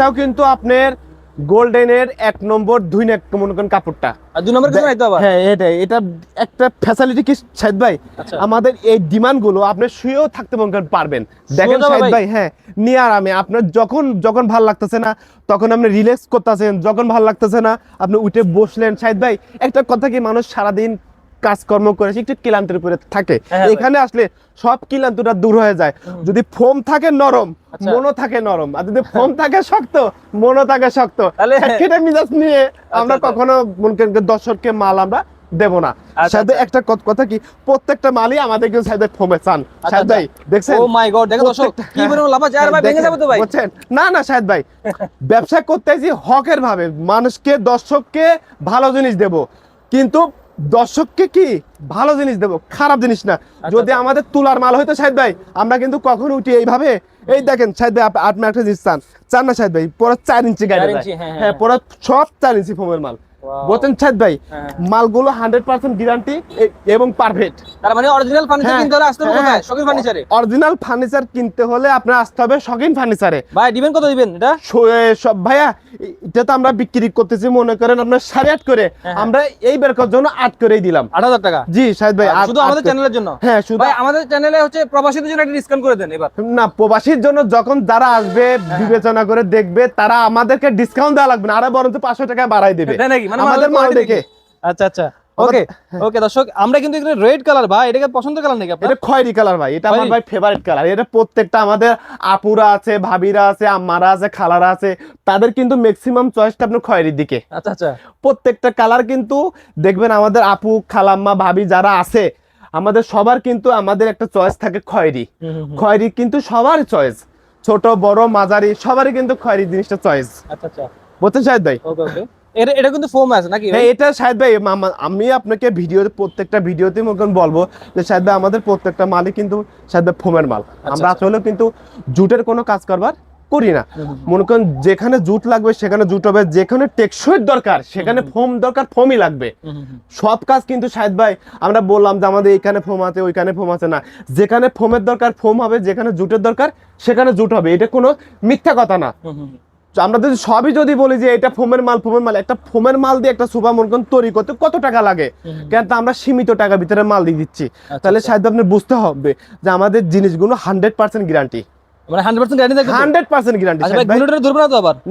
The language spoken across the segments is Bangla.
এটাও কিন্তু আপনার গোল্ডেনের এক নম্বর দুই নেক মনে করেন কাপড়টা। দুই নম্বর কিছু নাই আবার? হ্যাঁ এটাই। এটা একটা ফ্যাসিলিটি কি সাহেদ ভাই? আচ্ছা। আমাদের এই ডিমান্ডগুলো আপনি শুয়েও থাকতে মনে করেন পারবেন। দেখেন সাহেদ ভাই? হ্যাঁ নিয়ে আরামে আপনার যখন যখন ভালো লাগতেছে না তখন আপনি রিল্যাক্স করতেছেন। যখন ভালো লাগতেছে না আপনি উঠে বসলেন। সাহেদ ভাই একটা কথা কি মানুষ সারাদিন কাজকর্ম করে একটু ক্লান্তির উপরে থাকে। হ্যাঁ এখানে আসলে সব ক্লান্তিটা দূর হয়ে যায়। যদি ফোম থাকে নরম। আচ্ছা। মনও থাকে নরম। আর যদি ফোম থাকে শক্ত। মনও থাকে শক্ত। তাহলে- একটা মিজাজ নিয়ে আমরা আচ্ছা। কখনো মনে করেন যে দর্শককে মাল আমরা দেব না। আচ্ছা, সাথে আচ্ছা। একটা কত- কথা কি? প্রত্যেকটা মালই আমাদের কিন্তু সাথে ফোমে চান। আচ্ছা, সাহেদ ভাই দেখছেন? ও মাই গড দেখো দর্শক কি পরিমাণ লাফা যায় ভাই ভেঙে যাবে তো ভাই। বুঝছেন? না না শাহেদ ভাই। ব্যবসা করতে যে হকের ভাবে। মানুষকে দর্শককে ভালো জিনিস দেব। কিন্তু দর্শককে কি ভালো জিনিস দেবো? খারাপ জিনিস না। যদি আচ্ছা। আমাদের তুলার মাল হইতো সাহেব ভাই আমরা কিন্তু কখন উঠি এইভাবে। এই দেখেন সাহেব ভাই আপ- আপনি একটা জিনিস চান চান না সাহেব ভাই পুরো চার ইঞ্চি গাড়ি হ্যাঁ, হ্যাঁ, হ্যাঁ। পুরো সব চার ইঞ্চি ফোমের মাল. বলছেন শাহেদ ভাই হ্যাঁ। মালগুলো হান্ড্রেড পার্সেন্ট গ্যারান্টি এবং পারফেক্ট তার মানে অরিজিনাল ফার্নিচার হ্যাঁ, কিনতে হলে আসতে হবে হ্যাঁ, কোথায়? শখের ফার্নিচারে অরিজিনাল ফার্নিচার কিনতে হলে আপনার আসতে হবে শখিন ফার্নিচারে ভাই দিবেন কত দিবেন এটা? সব ভাইয়া এটা তো আমরা বিক্রি করতেছি মনে করেন আপনার সাড়ে আট করে। হ্যাঁ। আমরা এই বের করার জন্য আট করেই দিলাম। আট হাজার টাকা? জি শাহেদ ভাই শুধু আমাদের। চ্যানেলের জন্য? হ্যাঁ শুধু ভাই আমাদের চ্যানেলে হচ্ছে প্রবাসীদের জন্য একটা ডিসকাউন্ট করে দেন এবার। না প্রবাসীর জন্য যখন যারা আসবে হ্যাঁ। বিবেচনা করে দেখবে তারা আমাদেরকে ডিসকাউন্ট দেওয়া লাগবে না আরও বরঞ্চ পাঁচশো টাকা বাড়াই দেবে। নাকি? মানে আমাদের মাল দেখে। আচ্ছা আচ্ছা। ওকে ওকে দর্শক আমরা কিন্তু এখানে রেড কালার ভাই। এটাকে পছন্দের কালার নাকি এটা খয়েরি কালার ভাই। এটা আমার ভাই ফেভারিট কালার এটা প্রত্যেকটা আমাদের আপুরা আছে ভাবিরা আছে আম্মারা আছে খালারা আছে। তাদের কিন্তু ম্যাক্সিমাম চয়েসটা আপনার খয়েরির দিকে। আচ্ছা আচ্ছা। প্রত্যেকটা কালার কিন্তু দেখবেন আমাদের আপু খালাম্মা ভাবি যারা আছে আমাদের সবার কিন্তু আমাদের একটা চয়েস থাকে খয়েরি। খয়েরি কিন্তু সবার চয়েস ছোট বড় মাঝারি সবারই কিন্তু খয়েরি জিনিসটা চয়েস আচ্ছা আচ্ছা। বলছেন শাহেদ ভাই? ওকে ওকে এটা এটা কিন্তু ফোম আছে নাকি হ্যাঁ এটা শাহেদ ভাই আমি আপনাকে ভিডিও প্রত্যেকটা ভিডিওতে মতন বলব যে শাহেদ ভাই আমাদের প্রত্যেকটা মালই কিন্তু শাহেদ ভাই ফোমের মাল। আমরা আচ্ছা। আসলে কিন্তু জুটের কোনো কাজ করবার করি না। মনে করেন যেখানে জুট লাগবে সেখানে জুট হবে যেখানে টেকসইয়ের দরকার সেখানে ফোম দরকার ফোমই লাগবে। সব কাজ কিন্তু শাহেদ ভাই আমরা বললাম যে আমাদের এইখানে ফোম আছে ওইখানে ফোম আছে না। যেখানে ফোমের দরকার ফোম হবে যেখানে জুটের দরকার সেখানে জুট হবে। এটা কোনো মিথ্যা কথা না। আমরা যদি সবই যদি বলি যে এটা ফোমের মাল ফোমের মাল একটা ফোমের মাল দিয়ে একটা সুপার মনকন তৈরি করতে কত টাকা লাগে। কেন তো আমরা সীমিত টাকা ভিতরে মাল দিয়ে দিচ্ছি। আচ্ছা, তাহলে সাহেব আপনি বুঝতে হবে যে আমাদের জিনিসগুলো হান্ড্রেড পার্সেন্ট গ্যারান্টি আচ্ছা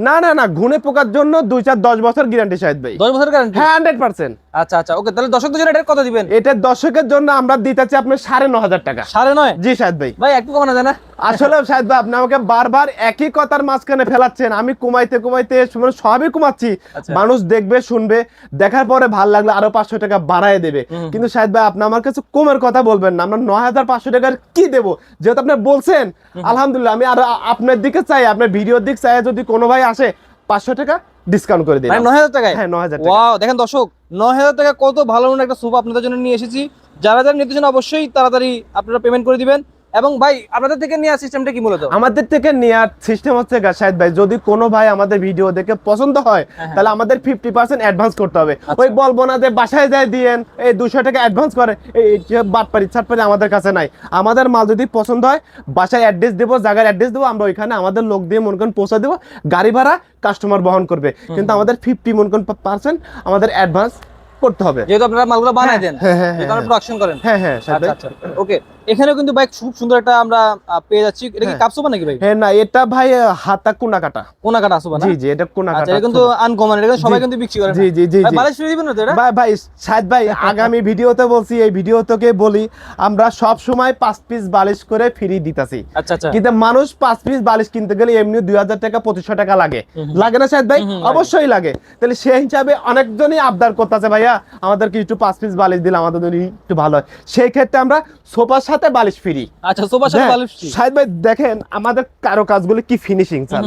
না না না না ঘুনে পোকার জন্য দুই চার দশ বছর গ্যারান্টি সাহেব ভাই। দশ বছর গ্যারান্টি হ্যাঁ হান্ড্রেড পার্সেন্ট আচ্ছা আচ্ছা। ওকে তাহলে দর্শকদের জন্য এটা কত দিবেন? এটা দর্শকের জন্য আমরা দিতেছি আপনার সাড়ে ন হাজার টাকা। সাড়ে নয়? জি শাহেদ ভাই। ভাই একটু কমানো যায় না? আসলে শাহেদ ভাই আপনি আমাকে বারবার একই কথার মাঝখানে ফেলাচ্ছেন। আমি কমাইতে কমাইতে মানে সবই কমাচ্ছি। আচ্ছা। মানুষ দেখবে শুনবে দেখার পরে ভালো লাগলে আরও পাঁচশো টাকা বাড়ায় দেবে। কিন্তু শাহেদ ভাই আপনি আমার কাছে কমের কথা বলবেন না। আমরা নয় হাজার পাঁচশো টাকার কি দেবো? যেহেতু আপনি বলছেন আলহামদুলিল্লাহ আমি আরও আপনার দিকে চাই। আপনার ভিডিওর দিক চাই। যদি কোনো ভাই আসে পাঁচশো টাকা ডিসকাউন্ট করে দিন মানে নয় হাজার টাকায়? হ্যাঁ নয় হাজার টাকা ওয়াও দেখেন দর্শক নয় হাজার টাকা কত ভালো একটা সোফা আপনাদের জন্য নিয়ে এসেছি। যারা যারা নিতে চান অবশ্যই তাড়াতাড়ি আপনারা পেমেন্ট করে দিবেন। এবং ভাই আপনাদের থেকে নেওয়ার সিস্টেমটা কি মূলত? আমাদের থেকে নেওয়ার সিস্টেম হচ্ছে শাহেদ ভাই যদি কোনো ভাই আমাদের ভিডিও দেখে পছন্দ হয় হ্যাঁ। তাহলে আমাদের ফিফটি পার্সেন্ট অ্যাডভান্স করতে হবে। আচ্ছা। ওই বলব না যে বাসায় যায় দিয়েন এই দুশো টাকা অ্যাডভান্স করে এই বাটপারি ছাটপারি আমাদের কাছে নাই। আমাদের মাল যদি পছন্দ হয় বাসায় অ্যাড্রেস দেবো জায়গার অ্যাড্রেস দেবো আমরা ওইখানে আমাদের লোক দিয়ে মনে করেন পৌঁছে দেবো গাড়ি ভাড়া কাস্টমার বহন করবে। কিন্তু আমাদের ফিফটি মনে করেন পার্সেন্ট আমাদের অ্যাডভান্স করতে হবে। যেহেতু আপনারা মালগুলো বানায় দেন হ্যাঁ, হ্যাঁ, হ্যাঁ, প্রোডাকশন করেন। হ্যাঁ হ্যাঁ আচ্ছা। আচ্ছা ওকে। এখানেও কিন্তু বাইক খুব সুন্দর একটা আমরা পেয়ে যাচ্ছি। এটা কি হ্যাঁ। কাপ সোফা নাকি ভাই হ্যাঁ না এটা ভাই হাতা কোনা কাটা কোনা কাটা সোফা না? জি জি এটা কোনা আচ্ছা কাটা এটা কিন্তু আনকমন এটা সবাই কিন্তু বিক্রি করে জি জি জি ভাই বালিশ ফ্রি দিবেন না তো এটা? ভাই ভাই সাহেদ ভাই আগামী ভিডিওতে বলছি এই ভিডিও তোকে বলি আমরা সব সময় পাঁচ পিস বালিশ করে ফ্রি দিতাছি। আচ্ছা আচ্ছা। কিন্তু মানুষ পাঁচ পিস বালিশ কিনতে গেলে এমনি দুই হাজার টাকা পঁচিশশো টাকা লাগে। লাগে না সাহেদ ভাই? অবশ্যই লাগে। তাহলে সেই হিসাবে অনেকজনই আবদার করতেছে ভাইয়া। আমাদেরকে একটু পাঁচ পিস বালিশ দিলে আমাদের জন্য একটু ভালো হয়। সেই ক্ষেত্রে আমরা সোফার সাথে বালিশ ফ্রি আচ্ছা সোফার সাথে বালিশ free। সাহেদ ভাই দেখেন আমাদের কারও কাজগুলো কি ফিনিশিং স্যার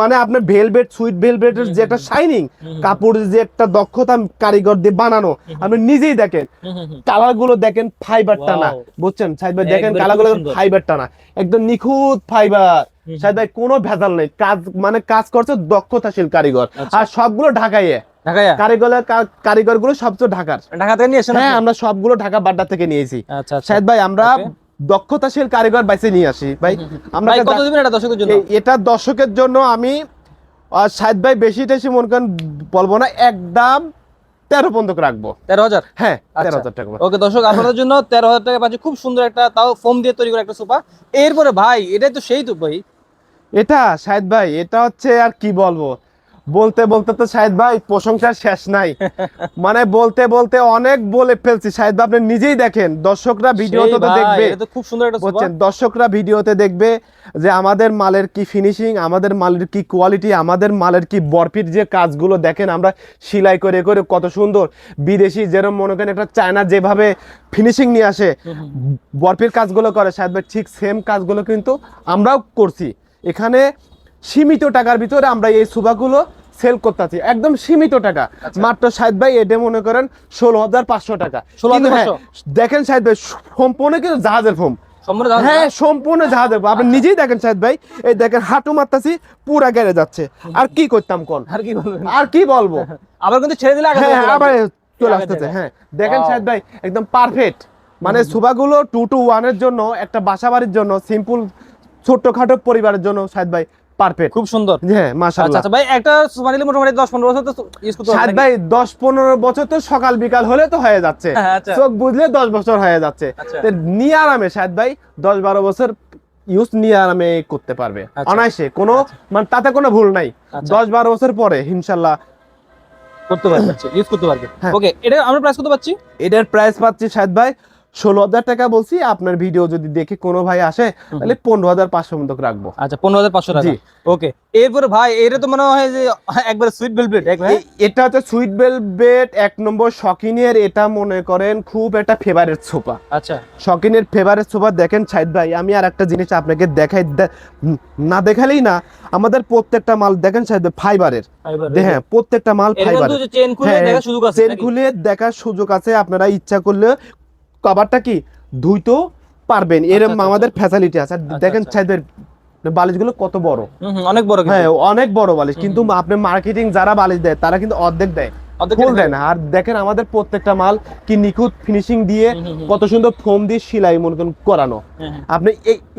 মানে আপনার ভেলভেট সুইট ভেলভেটের যে একটা শাইনিং কাপড়ের যে একটা দক্ষতা কারিগর দিয়ে বানানো আপনি নিজেই দেখেন। কালারগুলো দেখেন ফাইবারটা না Wow. বুঝছেন সাহেব ভাই দেখেন কালারগুলো সুন্দর। ফাইবারটা না একদম নিখুঁত ফাইবার। সাহেব ভাই কোনো ভেজাল নেই কাজ মানে কাজ করছে দক্ষতাশীল কারিগর আচ্ছা। আর সবগুলো ঢাকাইয়ে ঢাকায়া কারিগরগুলো সবচেয়ে ঢাকার। ঢাকা থেকে নিয়ে হ্যাঁ আমরা সবগুলো ঢাকা বাড্ডা থেকে নিয়েছি। আচ্ছা আচ্ছা। ভাই আমরা দক্ষতাশীল কারিগর বাইসে নিয়ে আসি। ভাই আমরা ভাই কত দিবেন এটা দর্শকদের জন্য? এটা দর্শকের জন্য আমি ভাই বেশি টেশি মনে করেন বলব না একদম তেরো পর্যন্ত রাখব। তেরো হাজার? হ্যাঁ তেরো আচ্ছা। হাজার টাকা ওকে দর্শক আপনাদের জন্য তেরো হাজার টাকা পাচ্ছে। খুব সুন্দর একটা তাও ফোম দিয়ে তৈরি করা একটা সোফা। এরপরে ভাই এটাই তো সেই তো ভাই। এটা শাহেদ ভাই এটা হচ্ছে আর কি বলব? বলতে বলতে তো শাহেদ ভাই প্রশংসার শেষ নাই। মানে বলতে বলতে অনেক বলে ফেলছি। শাহেদ ভাই আপনি নিজেই দেখেন দর্শকরা ভিডিওতে তো দেখবে। এটা তো খুব সুন্দর একটা সোফা বুঝছেন দর্শকরা ভিডিওতে দেখবে যে আমাদের মালের কি ফিনিশিং আমাদের মালের কি কোয়ালিটি আমাদের মালের কি বরফির যে কাজগুলো দেখেন আমরা সেলাই করে করে কত সুন্দর। বিদেশি যেরকম মনে করেন একটা চায়না যেভাবে ফিনিশিং নিয়ে আসে বরফির কাজগুলো করে। শাহেদ ভাই ঠিক সেম কাজগুলো কিন্তু আমরাও করছি। এখানে সীমিত টাকার ভিতরে আমরা এই সুবাগুলো সেল করতেছি। একদম সীমিত টাকা। মাত্র শাহেদ ভাই এটা মনে করেন ষোলো হাজার পাঁচশো টাকা। 16,500 কিন্তু হ্যাঁ, দেখেন শাহেদ ভাই সম্পূর্ণ কিন্তু জাহাজের ফোম। হ্যাঁ সম্পূর্ণ জাহাজের ফোম। আপনি নিজেই দেখেন ভাই এই দেখেন হাঁটু মারতাছি পুরা গেড়ে যাচ্ছে। আর কি করতাম কোন? আর কি আর কি বলব? আবার কিন্তু ছেড়ে দিলে হ্যাঁ আবার চলে আসতেছে হ্যাঁ। দেখেন. শাহেদ ভাই একদম পারফেক্ট মানে সুবাগুলো টু টু ওয়ানের জন্য একটা বাসা বাড়ির জন্য সিম্পল ছোট্টখাটো পরিবারের জন্য শাহেদ ভাই। পারফেক্ট। খুব সুন্দর। হ্যাঁ আচ্ছা মাশাআল্লাহ। আচ্ছা ভাই একটা সোফা নিলে মোটামুটি দশ পনেরো বছর তো ইউজ করতে হবে ভাই দশ পনেরো বছর তো সকাল বিকাল হলে তো হয়ে যাচ্ছে। হ্যাঁ, আচ্ছা। চোখ বুঝলে দশ বছর হয়ে যাচ্ছে। আচ্ছা। তো নিয়ে আরামে শাহেদ ভাই দশ বারো বছর ইউজ নিয়ে আরামে করতে পারবে। আচ্ছা। অনায়াসে কোনো মানে তাতে কোনো ভুল নাই। আচ্ছা। দশ বারো বছর পরে ইনশাল্লাহ করতে পারবে ইউজ করতে পারবে। হ্যাঁ। ওকে এটা আমরা প্রাইস করতে পারছি এটার প্রাইস পাচ্ছি শাহেদ ভাই ষোলো হাজার টাকা বলছি আপনার ভিডিও যদি দেখে কোনো ভাই আসে তাহলে পনেরো হাজার পাঁচশো মতো রাখব। আচ্ছা পনেরো হাজার পাঁচশো টাকা। ওকে এরপরে ভাই এটা তো মনে হয় যে একবার সুইট একবার এ- এটা হচ্ছে সুইট বেলভেট এক নম্বর শকিনের এটা মনে করেন খুব একটা ফেভারিট সোফা আচ্ছা। শকিনের ফেভারিট সোফা দেখেন সাইদ ভাই আমি আর একটা জিনিস আপনাকে দেখাই না দেখালেই না আমাদের প্রত্যেকটা মাল দেখেন সাইদ ভাই ফাইবারের হ্যাঁ প্রত্যেকটা মাল ফাইবারের চেন খুলে হ্যাঁ, দেখার সুযোগ আছে খুলে দেখার সুযোগ আছে আপনারা ইচ্ছা করলে কভারটা কি ধুইতেও পারবেন। এরকম আচ্ছা, আমাদের ফ্যাসিলিটি আছে। আচ্ছা, দেখেন আচ্ছা। সাইদ ভাই বালিশগুলো কত বড়। অনেক বড় হ্যাঁ অনেক বড় বালিশ। কিন্তু আপনি মার্কেটিং যারা বালিশ দেয় তারা কিন্তু অর্ধেক দেয়। ফুল আর দেখেন আমাদের প্রত্যেকটা মাল কি নিখুঁত ফিনিশিং দিয়ে। কত সুন্দর ফোম দিয়ে সেলাই মনে করেন করানো। আপনি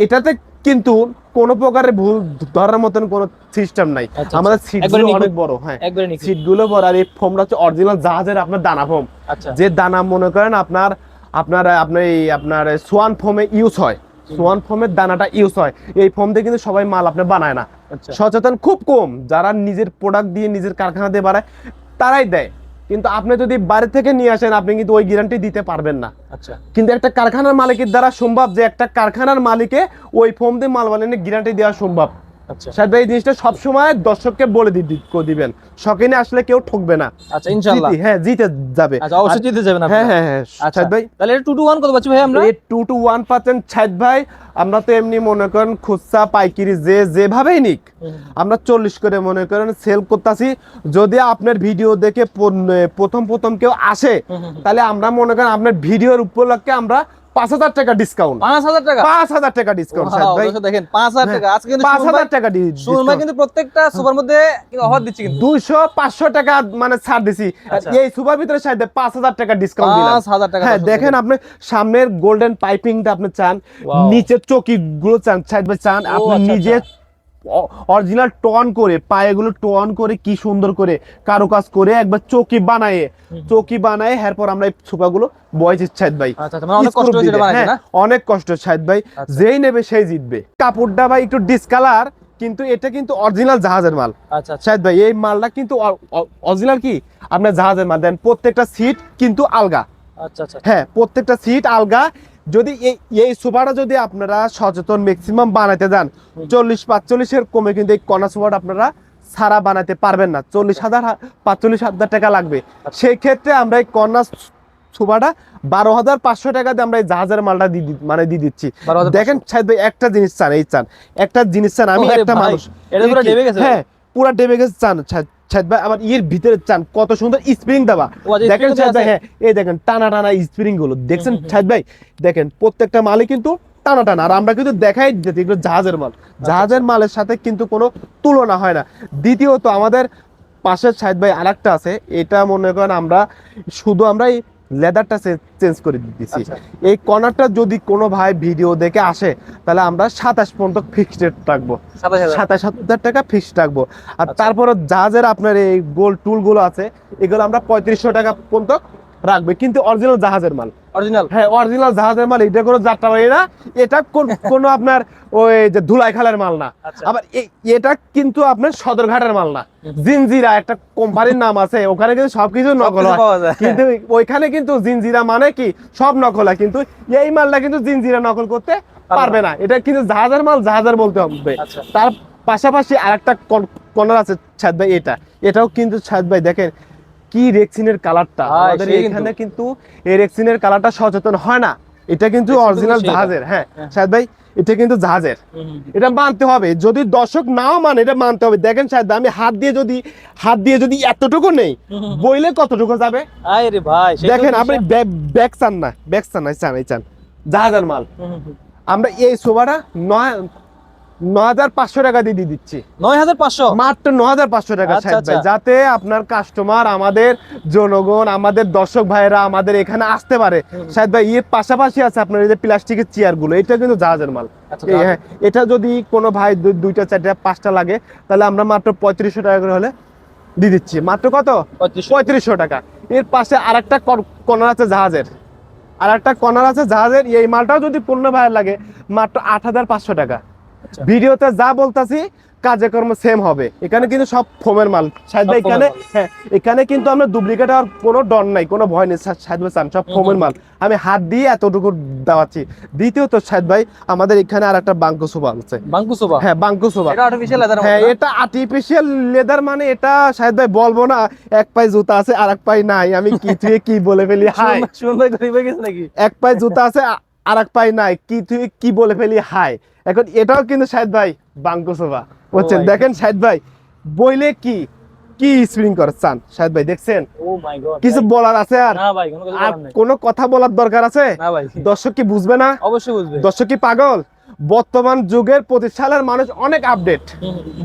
এটাতে কিন্তু কোনো প্রকারের ভুল ধরার মতন কোনো সিস্টেম নাই। আচ্ছা, আমাদের আচ্ছা। সিট নিখুঁত। অনেক বড় হ্যাঁ। সিটগুলো বড় আর এই ফোমটা হচ্ছে অরিজিনাল জাহাজের আপনার দানা ফোম আচ্ছা। যে দানা মনে করেন আপনার আপনার আপনার এই আপনার সোয়ান ফোমে ইউজ হয়। সোয়ান ফোমের দানাটা ইউজ হয়। এই ফোম দিয়ে কিন্তু সবাই মাল আপনি বানায় না। আচ্ছা। সচেতন খুব কম। যারা নিজের প্রোডাক্ট দিয়ে নিজের কারখানা দিয়ে বানায় তারাই দেয়। কিন্তু আপনি যদি বাইরে থেকে নিয়ে আসেন আপনি কিন্তু ওই গ্যারান্টি দিতে পারবেন না। আচ্ছা। কিন্তু একটা কারখানার মালিকের দ্বারা সম্ভব যে একটা কারখানার মালিকে ওই ফোম দিয়ে মাল বানানো গ্যারান্টি দেওয়া সম্ভব। আচ্ছা। সাহেব ভাই এই জিনিসটা দর্শককে বলে দিবেন। শখিনে আসলে কেউ ঠকবে না। আচ্ছা ইনশাআল্লাহ। হ্যাঁ জিতে যাবে। আচ্ছা অবশ্যই জিতে যাবেন হ্যাঁ হ্যাঁ হ্যাঁ ভাই। তাহলে এটা টু টু ওয়ান কত পাচ্ছি ভাই আমরা? এই টু ছাদ ভাই। আমরা তো এমনি মনে করেন খুচরা পাইকারি যে যেভাবেই নিক আমরা চল্লিশ করে মনে করেন সেল করতেছি। যদি আপনার ভিডিও দেখে প্রথম প্রথম কেউ আসে। তাহলে আমরা মনে করেন আপনার ভিডিওর উপলক্ষে আমরা পাঁচ হাজার টাকা ডিসকাউন্ট পাঁচ হাজার টাকা? পাঁচ হাজার টাকা ডিসকাউন্ট ভাই। দেখেন পাঁচ হাজার টাকা। আজকে কিন্তু পাঁচ হাজার টাকা ভাই কিন্তু প্রত্যেকটা সুপার মধ্যে অফার দিচ্ছে কিন্তু। দুইশো পাঁচশো টাকা মানে ছাড় দিছি। আচ্ছা। এই সুপার ভিতরে সাথে পাঁচ হাজার টাকা ডিসকাউন্ট পাঁচ হাজার টাকা হ্যাঁ দেখেন আপনি সামনের গোল্ডেন পাইপিংটা আপনি চান। নিচে নিচের চকি গুলো চান সাইড বাই চান আপনি আচ্ছা, নিজে অরিজিনাল টন করে পায়েগুলো টন করে কি সুন্দর করে কারুকাজ করে একবার চকি বানায় চকি বানায় এরপর আমরা এই সুপাগুলো বয়েছি সাইদ ভাই। আচ্ছা আচ্ছা মানে অনেক কষ্ট হ্যাঁ, না? অনেক কষ্ট সাইদ ভাই। আচ্ছা। যেই নেবে সেই জিতবে। কাপড়টা ভাই একটু ডিসকালার কিন্তু এটা কিন্তু অরিজিনাল জাহাজের মাল। আচ্ছা শাহেদ ভাই এই মালটা কিন্তু অরিজিনাল কি? আপনার জাহাজের মাল। দেন প্রত্যেকটা সিট কিন্তু আলগা। হ্যাঁ প্রত্যেকটা সিট আলগা। যদি এই সোফাটা যদি আপনারা সচেতন ম্যাক্সিমাম বানাইতে যান চল্লিশ পাঁচচল্লিশের কমে কিন্তু এই কর্নার সোফাটা আপনারা সারা বানাতে পারবেন না। চল্লিশ হাজার পাঁচচল্লিশ হাজার টাকা লাগবে। সেই ক্ষেত্রে আমরা এই কর্নার সোফাটা বারো হাজার পাঁচশো টাকা দিয়ে আমরা এই জাহাজের মালটা মানে দিয়ে দিচ্ছি। দেখেন শাহেদ ভাই একটা জিনিস চান এই চান। একটা জিনিস চান আমি একটা মানুষ। হ্যাঁ পুরা ডেবে গেছে চান শাহেদ ভাই আবার ইয়ের ভিতরে চান কত সুন্দর স্প্রিং দেওয়া। আচ্ছা, দেখেন ছাদ ভাই হ্যাঁ এই দেখেন টানা টানা স্প্রিংগুলো দেখছেন ছাদ ভাই? দেখেন প্রত্যেকটা মালই কিন্তু টানা টানা আর আমরা কিন্তু দেখাই দিতে এগুলো জাহাজের মাল। আচ্ছা, জাহাজের মালের সাথে কিন্তু কোনো তুলনা হয় না। দ্বিতীয়ত আমাদের পাশের সাইড ভাই আরেকটা আছে এটা মনে করেন আমরা শুধু আমরা লেদারটা চেঞ্জ করে দিচ্ছি আচ্ছা। এই কর্নারটা যদি কোনো ভাই ভিডিও দেখে আসে তাহলে আমরা সাতাশ পর্যন্ত ফিক্সড রেট রাখব। সাতাশ হাজার। টাকা ফিক্সড রাখব। আর তারপর যা যার আপনার এই গোল টুলগুলো আছে এগুলো আমরা পঁয়ত্রিশশো টাকা পর্যন্ত রাখবে কিন্তু অরিজিনাল জাহাজের মাল। অরিজিনাল হ্যাঁ অরিজিনাল জাহাজের মাল এটা কোনো যাত্রা বাড়ি না এটা কোনো আপনার ওই যে ধুলাই খালের মাল না। আচ্ছা। আবার এটা কিন্তু আপনার সদরঘাটের মাল না। জিনজিরা একটা কোম্পানির নাম আছে ওখানে কিন্তু সবকিছু নকল হয়। কিন্তু ওইখানে কিন্তু জিনজিরা মানে কি সব নকল হয়। কিন্তু এই মালটা কিন্তু জিনজিরা নকল করতে পারবে না। এটা কিন্তু জাহাজের মাল জাহাজের বলতে হবে। আচ্ছা। তার পাশাপাশি আরেকটা কর্নার আছে ছাদ ভাই এটা। এটাও কিন্তু ছাদ ভাই দেখেন কি রেক্সিনের কালারটা আমাদের এখানে কিন্তু। এই রেক্সিনের কালারটা সচেতন হয় না। এটা কিন্তু অরিজিনাল জাহাজের হ্যাঁ। হ্যাঁ। শাহেদ ভাই এটা কিন্তু জাহাজের। এটা মানতে হবে। যদি দর্শক নাও মানে এটা মানতে হবে। দেখেন শাহেদ আমি হাত দিয়ে যদি হাত দিয়ে যদি এতটুকু নেই। বইলে কতটুকু যাবে? আয় রে ভাই দেখেন। আপনি ব্যাগ চান না। ব্যাগ চান না চান এই চান। জাহাজের মাল। আমরা এই সোফাটা নয় টাকা দিয়ে দিয়ে দিচ্ছি। মাত্র টাকা আচ্ছা, ভাই আচ্ছা। যাতে আপনার কাস্টমার আমাদের জনগণ আমাদের দর্শক ভাইরা আমাদের এখানে আসতে পারে। শাহেদ ভাই এর পাশাপাশি আছে আপনার এই যে প্লাস্টিকের চেয়ারগুলো এটা কিন্তু জাহাজের মাল। আচ্ছা, হ্যাঁ এটা যদি কোনো ভাই দুইটা চারটা পাঁচটা লাগে তাহলে আমরা মাত্র পঁয়ত্রিশশো টাকা করে হলে দিয়ে দিচ্ছি। মাত্র কত? পঁয়ত্রিশশো। টাকা। এর পাশে আর একটা কর্নার আছে জাহাজের। আর একটা কর্নার আছে জাহাজের এই মালটাও যদি পূর্ণ ভাইয়ের লাগে মাত্র আট হাজার পাঁচশো টাকা। ভিডিওতে যা বলতাছি কাজে কর্ম সেম হবে। এখানে কিন্তু সব ফোমের মাল। ভাই এখানে হ্যাঁ এখানে কিন্তু আমরা ডুপ্লিকেট আর কোনো ডর নাই কোনো ভয় নেই। শাহেদ ভাই চান সব ফোমের মাল। আমি হাত দিয়ে এতটুকু দেওয়াচ্ছি। দ্বিতীয়ত শাহেদ ভাই আমাদের এখানে আর একটা বাঙ্কো সোফা আছে। বাঙ্কু সোফা হ্যাঁ বাঙ্কো সোফা এটা আর্টিফিশিয়াল লেদার হ্যাঁ এটা আর্টিফিশিয়াল লেদার মানে এটা শাহেদ ভাই বলব না। এক পায়ে জুতা আছে আর এক পায়ে নাই। আমি কি তুই কি বলে ফেলি? হাই। এক পায়ে জুতা আছে আর এক পায়ে নাই কি তুই কি বলে ফেলি হাই। এখন এটাও কিন্তু শাহেদ ভাই বাঙ্কো সোফা বুঝছেন দেখেন শাহেদ ভাই বইলে কি কি স্প্রিং করে চান? শাহেদ ভাই দেখছেন? গড কিছু বলার আছে আর? কোনো কথা বলার দরকার আছে? দর্শক কি বুঝবে না? অবশ্যই বুঝবে। দর্শক কি পাগল? বর্তমান যুগের সালের মানুষ অনেক আপডেট।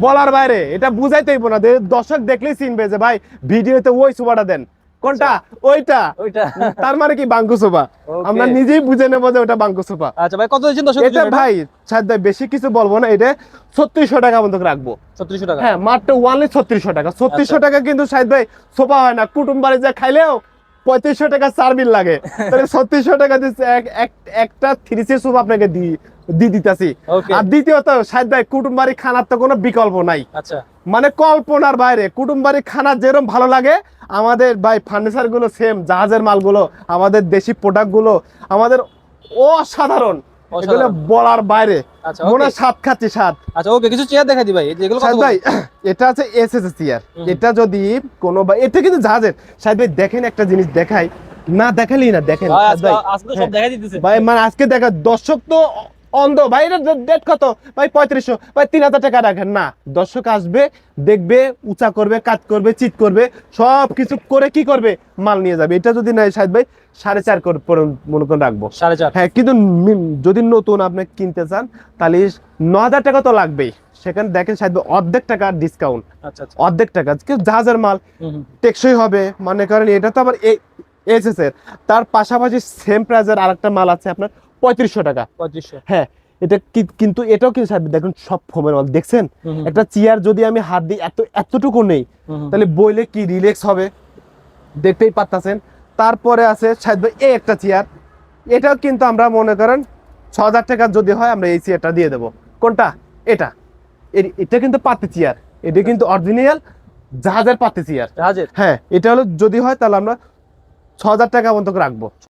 বলার বাইরে এটা বুঝাইতেই না। দর্শক দেখলেই চিনবে যে ভাই ভিডিওতে ওই সুবাটা দেন। কোনটা? ওইটা। ওইটা। তার মানে কি বাঙ্কু সোফা? আমরা নিজেই বুঝে নেব যে ওটা বাঙ্কু সোফা। আচ্ছা ভাই কত দিচ্ছেন দর্শক এটা ভাই সাদ বেশি কিছু বলব না এটা ছত্রিশশো টাকা মতো রাখব। ছত্রিশশো টাকা? হ্যাঁ মাত্র ওয়ানলি ছত্রিশশো টাকা। ছত্রিশশো আচ্ছা। টাকা কিন্তু সাহেদ ভাই সোফা হয় না। কুটুম বাড়ি যা খাইলেও পঁয়ত্রিশশো টাকা চার বিল লাগে। তাহলে ছত্রিশশো টাকা দিচ্ছে এক- এক- একটা থ্রি সি সোফা আপনাকে দি দিয়ে দিতেছি। আর দ্বিতীয়ত সাহেদ ভাই কুটুম বাড়ি খানার তো কোনো বিকল্প নাই। আচ্ছা। মানে কল্পনার বাইরে কুটুম বাড়ি খানা যেরকম ভালো লাগে আমাদের ভাই ফার্নিচারগুলো সেম জাহাজের মালগুলো আমাদের দেশি প্রোডাক্টগুলো আমাদের অসাধারণ। এগুলো বলার বাইরে। আচ্ছা মনে স্বাদ খাচ্ছি স্বাদ। আচ্ছা ওকে কিছু চেয়ার দেখা দি ভাই যেগুলো ভাই এটা আছে এস এস চেয়ার। এটা যদি কোনো বা এটা কিন্তু জাহাজের। সাহেদ ভাই দেখেন একটা জিনিস দেখাই। না দেখালি না দেখেন। হ্যাঁ। ভাই মানে আজকে দেখা দর্শক তো অন্ধ। ভাই এটা ডেট কত? ভাই পঁয়ত্রিশশো। ভাই তিন হাজার টাকা রাখেন। না দর্শক আসবে দেখবে উঁচা করবে কাজ করবে চিট করবে সব কিছু করে কি করবে? মাল নিয়ে যাবে। এটা যদি নাই সাহেদ ভাই সাড়ে চার মনে করে রাখব। সাড়ে চার। হ্যাঁ কিন্তু যদি নতুন আপনি কিনতে চান তাহলে ন হাজার টাকা তো লাগবেই। সেখানে দেখেন সাহেব অর্ধেক টাকা ডিসকাউন্ট আচ্ছা আচ্ছা। অর্ধেক টাকা। কিন্তু জাহাজের মাল। টেকসই হবে মনে করেন এটা তো আবার এসএস এর। তার পাশাপাশি সেম প্রাইজের আরেকটা মাল আছে আপনার পঁয়ত্রিশশো টাকা। পঁয়ত্রিশশো। হ্যাঁ এটা কিন্তু এটাও কিন্তু সাহেব দেখুন সব ফোমের মাল। দেখছেন? একটা চেয়ার যদি আমি হাত দিই এত এতটুকু নেই। তাহলে বইলে কি রিল্যাক্স হবে? দেখতেই পারতাছেন। তারপরে আছে সাহেব ভাই এই একটা চেয়ার। এটাও কিন্তু আমরা মনে করেন ছ হাজার টাকা যদি হয় আমরা এই চেয়ারটা দিয়ে দেবো। কোনটা? এটা। এটা কিন্তু পাতি চেয়ার। এটা কিন্তু অরিজিনাল জাহাজের পাতি চেয়ার। জাহাজের? হ্যাঁ এটা হলো যদি হয় তাহলে আমরা ছ হাজার টাকা মতো রাখব।